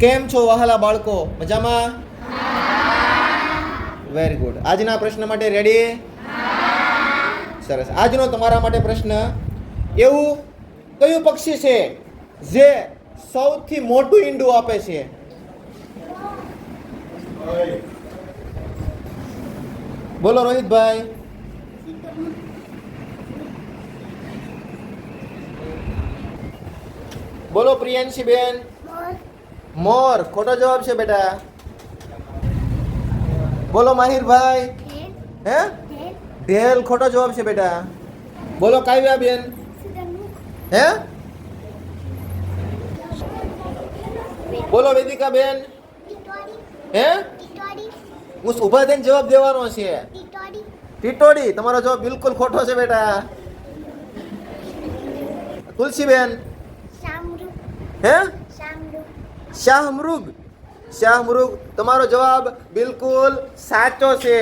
કેમ છો વહાલા બાળકો? મજામાં? વેરી ગુડ આજના પ્રશ્ન માટે રેડી સરસ. આજનો તમારા માટે પ્રશ્ન, એવું કયું પક્ષી છે જે સૌથી મોટું ઈંડું આપે છે? બોલો રોહિતભાઈ. બોલો પ્રિયાંશી બેન. મોર ખોટો જવાબ છે બેટા. બોલો માહિરભાઈ. હે? ઢેલ ખોટો જવાબ છે બેટા. બોલો કાવ્યા બેન હે? બોલો વેદિકા બેન હે? હું ઊભા થઈને જવાબ દેવાનો છે. ટીટોડી તમારો જવાબ બિલકુલ ખોટો છે બેટા. તુલસીબેન. હે? શાહમૃગ. શાહમૃગ તમારો જવાબ બિલકુલ સાચો છે.